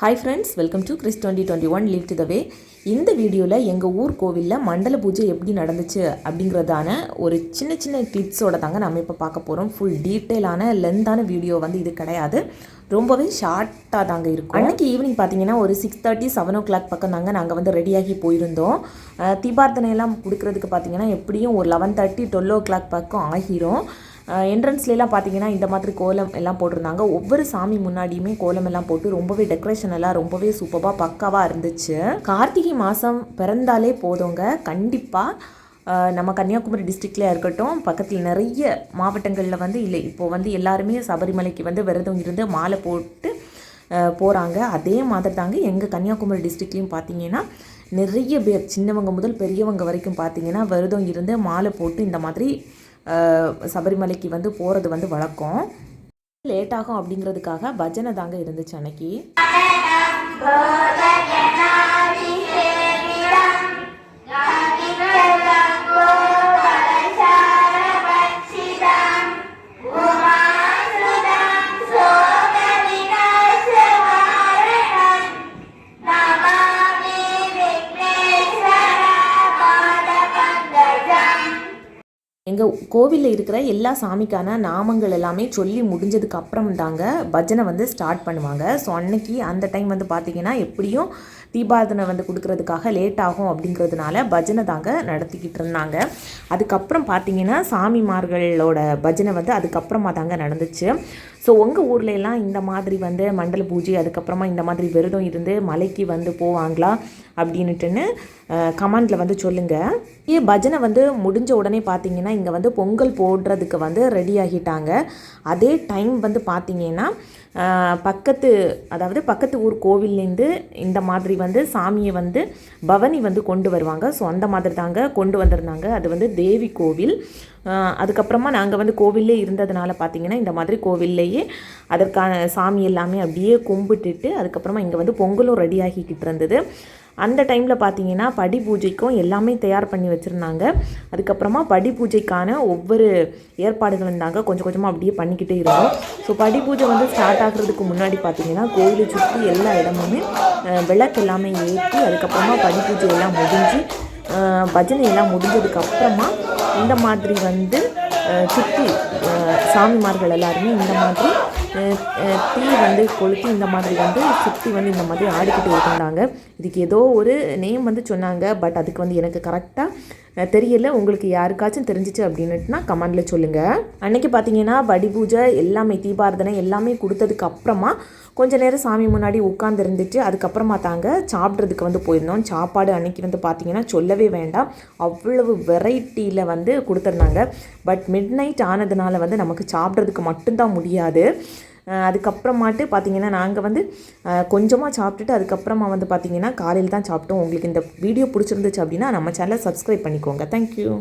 Hi friends welcome to Chris twenty twenty one leave to the way இந்த வீடியோவில் எங்கள் ஊர் கோவிலில் மண்டல பூஜை எப்படி நடந்துச்சு அப்படிங்கிறதான ஒரு சின்ன சின்ன கிளிப்ஸோட தாங்க நம்ம இப்போ பார்க்க போகிறோம் ஃபுல் டீட்டெயிலான லென்த்தான வீடியோ வந்து இது கிடையாது. ரொம்பவே ஷார்ட்டாக தாங்க இருக்கும். அன்றைக்கி ஈவினிங் பார்த்தீங்கன்னா ஒரு six thirty seven o'clock பக்கம் தாங்க நாங்கள் வந்து ரெடியாகி போயிருந்தோம். தீபார்த்தனை எல்லாம் கொடுக்குறதுக்கு பார்த்தீங்கன்னா எப்படியும் ஒரு eleven thirty twelve o'clock பக்கம் ஆகிரும். என்ட்ரன்ஸ்லாம் பார்த்தீங்கன்னா இந்த மாதிரி கோலம் எல்லாம் போட்டிருந்தாங்க. ஒவ்வொரு சாமி முன்னாடியுமே கோலம் எல்லாம் போட்டு ரொம்பவே டெக்கரேஷன் எல்லாம் ரொம்பவே சூப்பராக பக்காவாக இருந்துச்சு. கார்த்திகை மாதம் பிறந்தாலே போதுங்க. கண்டிப்பாக நம்ம கன்னியாகுமரி டிஸ்ட்ரிக்ட்லேயே இருக்கட்டும் பக்கத்தில் நிறைய மாவட்டங்களில் வந்து இல்லை இப்போது வந்து எல்லாருமே சபரிமலைக்கு வந்து விரதம் இருந்து மாலை போட்டு போகிறாங்க அதே மாதிரி தாங்க எங்கள் கன்னியாகுமரி டிஸ்ட்ரிக்ட்லேயும் பார்த்தீங்கன்னா நிறைய பேர் சின்னவங்க முதல் பெரியவங்க வரைக்கும் பார்த்தீங்கன்னா விரதம் இருந்து மாலை போட்டு இந்த மாதிரி சபரிமலைக்கு வந்து போகிறது வந்து வழக்கம். லேட் ஆகும் அப்படிங்கிறதுக்காக பஜனை தாங்க இருந்துச்சு அன்னைக்கு. எங்கள் கோவிலில் இருக்கிற எல்லா சாமிக்கான நாமங்கள் எல்லாமே சொல்லி முடிஞ்சதுக்கு அப்புறம் தாங்க பஜனை வந்து ஸ்டார்ட் பண்ணுவாங்க. ஸோ அன்னைக்கு அந்த டைம் வந்து பார்த்தீங்கன்னா எப்படியும் தீபாரதனை வந்து கொடுக்கறதுக்காக லேட் ஆகும் அப்படிங்கிறதுனால பஜனை தாங்க நடத்திக்கிட்டு இருந்தாங்க. அதுக்கப்புறம் பார்த்தீங்கன்னா சாமிமார்களோட பஜனை வந்து அதுக்கப்புறமா தாங்க நடந்துச்சு. ஸோ உங்கள் ஊரில் எல்லாம் இந்த மாதிரி வந்து மண்டல பூஜை அதுக்கப்புறமா இந்த மாதிரி விரதம் இருந்து மலைக்கு வந்து போவாங்களா அப்படின்னுட்டுன்னு கமெண்டில் வந்து சொல்லுங்கள் ஏ பஜனை வந்து முடிஞ்ச உடனே பார்த்தீங்கன்னா இங்கே வந்து பொங்கல் போடுறதுக்கு வந்து ரெடி ஆகிட்டாங்க. அதே டைம் வந்து பார்த்தீங்கன்னா பக்கத்து அதாவது பக்கத்து ஊர் கோவில்லேருந்து இந்த மாதிரி வந்து சாமியை வந்து பவனி வந்து கொண்டு வருவாங்க. ஸோ அந்த மாதிரி தாங்க கொண்டு வந்திருந்தாங்க. அது வந்து தேவி கோவில். அதுக்கப்புறமா நாங்கள் வந்து கோவிலே இருந்ததுனால பார்த்தீங்கன்னா இந்த மாதிரி கோவில்லையே அதற்கான சாமி எல்லாமே அப்படியே கும்பிட்டுட்டு அதுக்கப்புறமா இங்கே வந்து பொங்கலும் ரெடி ஆகிக்கிட்டு இருந்தது. அந்த டைமில் பார்த்தீங்கன்னா படி பூஜைக்கும் எல்லாமே தயார் பண்ணி வச்சுருந்தாங்க. அதுக்கப்புறமா படி பூஜைக்கான ஒவ்வொரு ஏற்பாடுகளும் தாங்க கொஞ்சம் கொஞ்சமாக அப்படியே பண்ணிக்கிட்டே இருந்தோம். ஸோ படி பூஜை வந்து ஸ்டார்ட் ஆகிறதுக்கு முன்னாடி பார்த்தீங்கன்னா கோயிலை சுற்றி எல்லா இடமுமே விளக்கு எல்லாமே ஏற்றி அதுக்கப்புறமா படி பூஜை எல்லாம் முடிஞ்சு பஜனை எல்லாம் முடிஞ்சதுக்கப்புறமா இந்த மாதிரி வந்து சுற்றி சாமிமார்கள் எல்லாருமே இந்த மாதிரி தீ வந்து கொளுத்தி இந்த மாதிரி வந்து சுற்றி வந்து இந்த மாதிரி ஆடிக்கிட்டு இருந்தாங்க இதுக்கு ஏதோ ஒரு நேம் வந்து சொன்னாங்க பட் அதுக்கு வந்து எனக்கு கரெக்டாக தெரியல உங்களுக்கு யாருக்காச்சும் தெரிஞ்சிச்சு அப்படின்னுட்டுனா கமெண்டில் சொல்லுங்கள் அன்னைக்கு பார்த்தீங்கன்னா படி பூஜை எல்லாமே தீபாரதனை எல்லாமே கொடுத்ததுக்கு அப்புறமா கொஞ்ச நேரம் சாமி முன்னாடி உட்காந்துருந்துட்டு அதுக்கப்புறமா தாங்க சாப்பிட்றதுக்கு வந்து போயிருந்தோம். சாப்பாடு அன்னைக்கு வந்து பார்த்தீங்கன்னா சொல்லவே வேண்டாம். அவ்வளவு வெரைட்டியில் வந்து கொடுத்துருந்தாங்க. பட் மிட் நைட் ஆனதுனால வந்து நமக்கு சாப்பிட்றதுக்கு மட்டும்தான் முடியாது. அதுக்கப்புறமாட்டு பார்த்தீங்கன்னா நாங்கள் வந்து கொஞ்சமாக சாப்பிட்டுட்டு அதுக்கப்புறமா வந்து பார்த்திங்கன்னா காலையில் தான் சாப்பிட்டோம். உங்களுக்கு இந்த வீடியோ பிடிச்சிருந்துச்சு அப்படின்னா நம்ம சேனலை சப்ஸ்கிரைப் பண்ணிக்கோங்க. தேங்க்யூ